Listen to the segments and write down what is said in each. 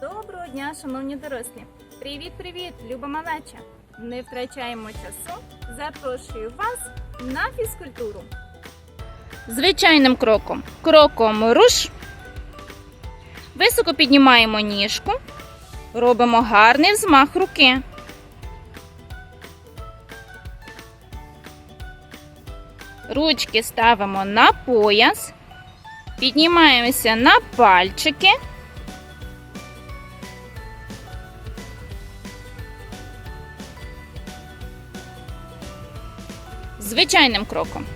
Доброго дня, шановні дорослі! Привіт-привіт, люба малеча! Не втрачаємо часу. Запрошую вас на фізкультуру. Звичайним кроком. Кроком руш. Високо піднімаємо ніжку. Робимо гарний взмах руки. Ручки ставимо на пояс. Піднімаємося на пальчики. Звичайним кроком.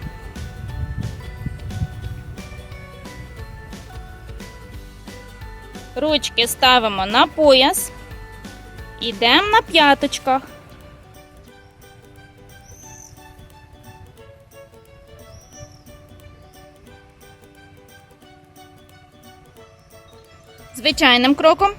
Ручки ставимо на пояс. Ідемо на п'яточках. Звичайним кроком.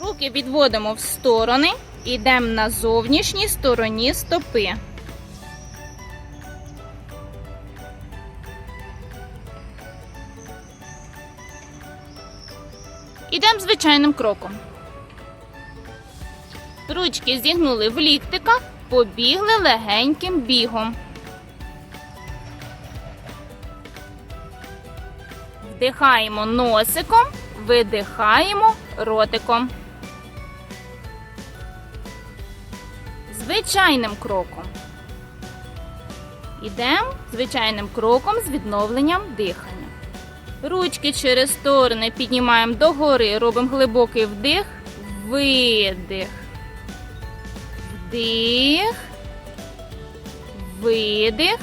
Руки відводимо в сторони. Йдемо на зовнішній стороні стопи. Ідемо звичайним кроком. Ручки зігнули в ліктика, побігли легеньким бігом. Вдихаємо носиком, видихаємо ротиком. Звичайним кроком. Ідемо звичайним кроком з відновленням дихання. Ручки через сторони піднімаємо догори, робимо глибокий вдих, видих. Вдих. Видих.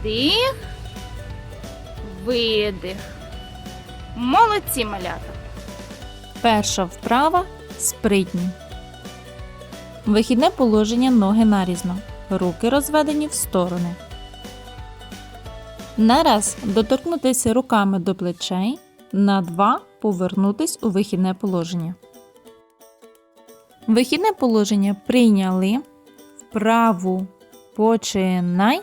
Вдих. Видих. Молодці малята. Перша вправа спритні. Вихідне положення ноги нарізно. Руки розведені в сторони. На раз доторкнутися руками до плечей. На два повернутись у вихідне положення. Вихідне положення прийняли. Вправу починай.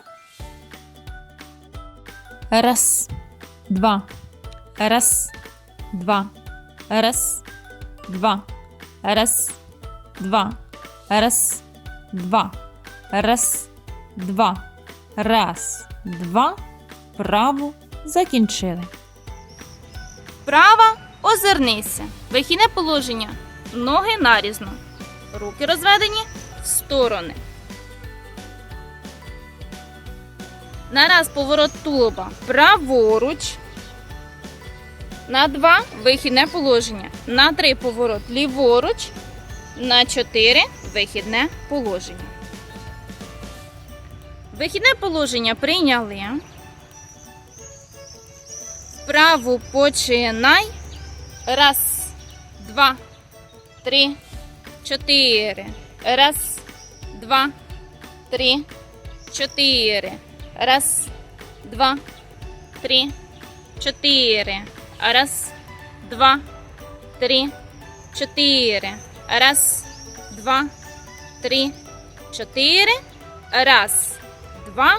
Раз, два. Раз, два. Раз, два. Раз, два. Раз, два. Раз, два. Раз, два. Праву закінчили. Вправа озирнися. Вихідне положення. Ноги нарізно. Руки розведені в сторони. На раз поворот тулуба праворуч. На два вихідне положення. На три поворот ліворуч. На чотири вихідне положення. Вихідне положення прийняли. Вправу починай. Раз, два, три, чотири. Раз, два, три, чотири. Раз, два, три, чотири. Раз, два, три, чотири. Раз, два, три, чотири. Раз, два.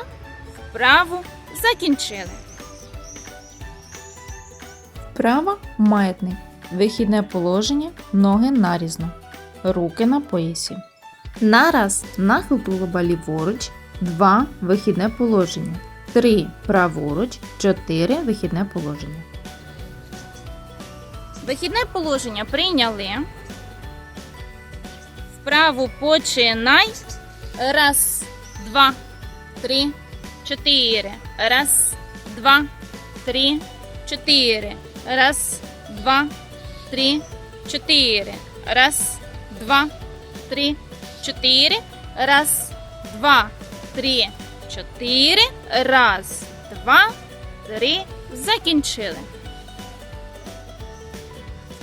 Вправу закінчили. Вправа маятник. Вихідне положення. Ноги нарізно. Руки на поясі. Нараз нахил тулуба ліворуч. 2. Вихідне положення. 3. Праворуч. 4. Вихідне положення. Вихідне положення прийняли. Вправу починай. Раз, два, три, чотири. Раз, два, три, чотири. Раз, два, три, чотири. Раз, два, три, чотири. Раз, два, три, чотири. Раз, два, три. Закінчили.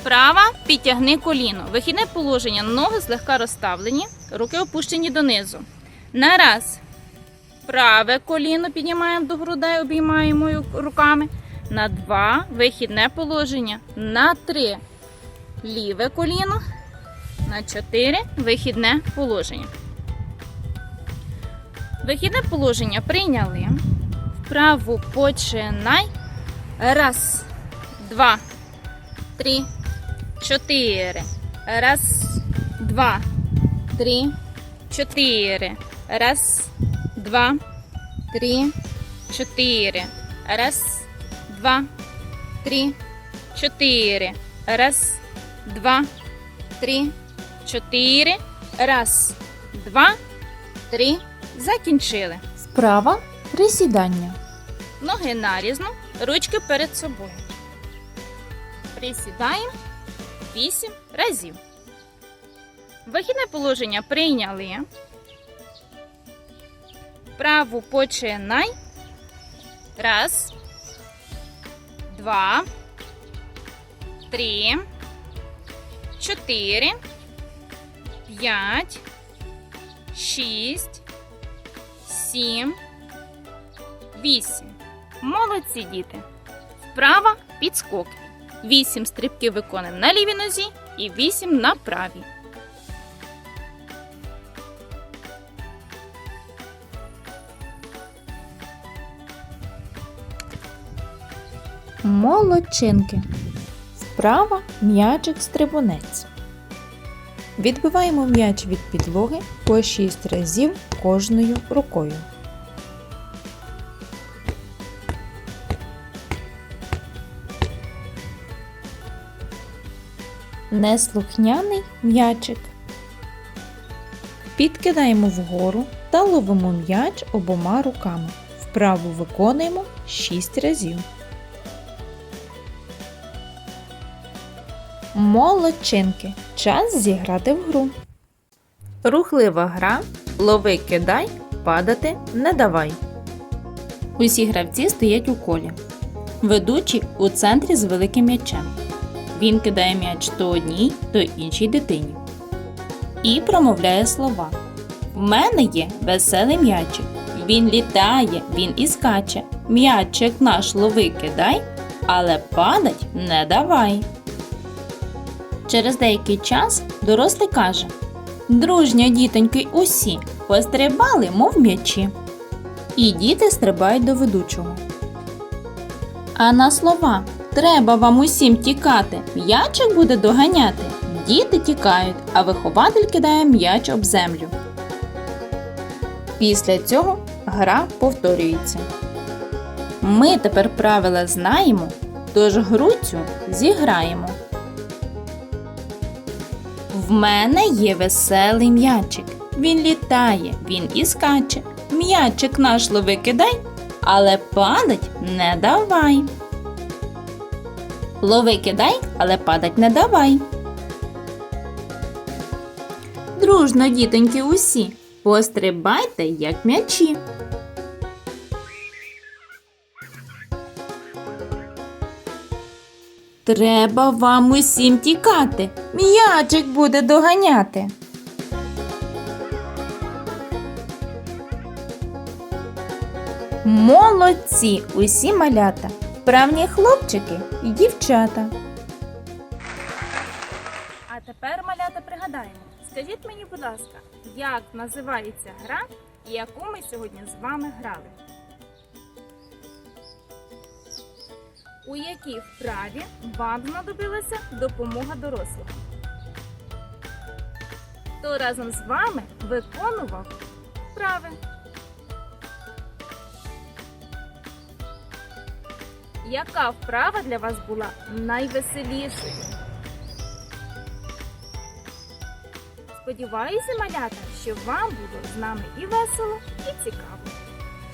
Вправа підтягни коліно. Вихідне положення. Ноги злегка розставлені, руки опущені донизу. На раз. Праве коліно піднімаємо до грудей, обіймаємо руками. На два. Вихідне положення. На три. Ліве коліно. На чотири. Вихідне положення. Вихідне положення прийняли. Вправу починай. Раз, два, три, чотири. Раз, два, три, чотири. Раз, два, три, чотири. Раз, два, три, чотири. Раз, два, три, чотири. Раз, два, три. Закінчили. Справа присідання. Ноги нарізно, ручки перед собою. Присідаємо 8 разів. Вихідне положення прийняли. Праву починай. Раз. Два. Три. Чотири. П'ять. Шість. Сім. Вісім. Молодці діти. Вправа підскок. Вісім стрибків виконуємо на лівій нозі і вісім на правій. Молодчинки. Справа м'ячик стрибунець. Відбиваємо м'яч від підлоги по 6 разів кожною рукою. Неслухняний м'ячик. Підкидаємо вгору та ловимо м'яч обома руками. Вправу виконуємо 6 разів. Молодчинки. Час зіграти в гру. Рухлива гра. Лови кидай, падати не давай. Усі гравці стоять у колі. Ведучий у центрі з великим м'ячем. Він кидає м'яч то одній, то іншій дитині. І промовляє слова. В мене є веселий м'ячик. Він літає, він і скаче. М'ячик наш лови кидай, але падать не давай. Через деякий час дорослий каже: Дружньо, дітоньки, усі пострибали, мов м'ячі. І діти стрибають до ведучого. А на слова Треба вам усім тікати. М'ячик буде доганяти. Діти тікають, а вихователь кидає м'яч об землю. Після цього гра повторюється. Ми тепер правила знаємо, тож гру цю зіграємо. В мене є веселий м'ячик. Він літає, він і скаче. М'ячик наш лови кидай, але падать не давай. Лови кидай, але падать не давай. Дружно, дітоньки, усі, пострибайте, як м'ячі. Треба вам усім тікати. М'ячик буде доганяти. Молодці усі малята, вправні хлопчики і дівчата. А тепер, малята, пригадаємо. Скажіть мені, будь ласка, як називається гра, яку ми сьогодні з вами грали? У якій вправі вам знадобилася допомога дорослих? Хто разом з вами виконував вправи? Яка вправа для вас була найвеселішою? Сподіваюся, малята, що вам було з нами і весело, і цікаво.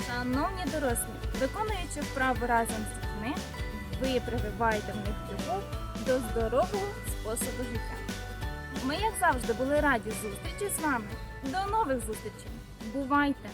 Шановні дорослі, виконуючи вправу разом з дітьми, ви прививаєте в них любов до здорового способу життя. Ми, як завжди, були раді зустрічі з вами. До нових зустрічей! Бувайте!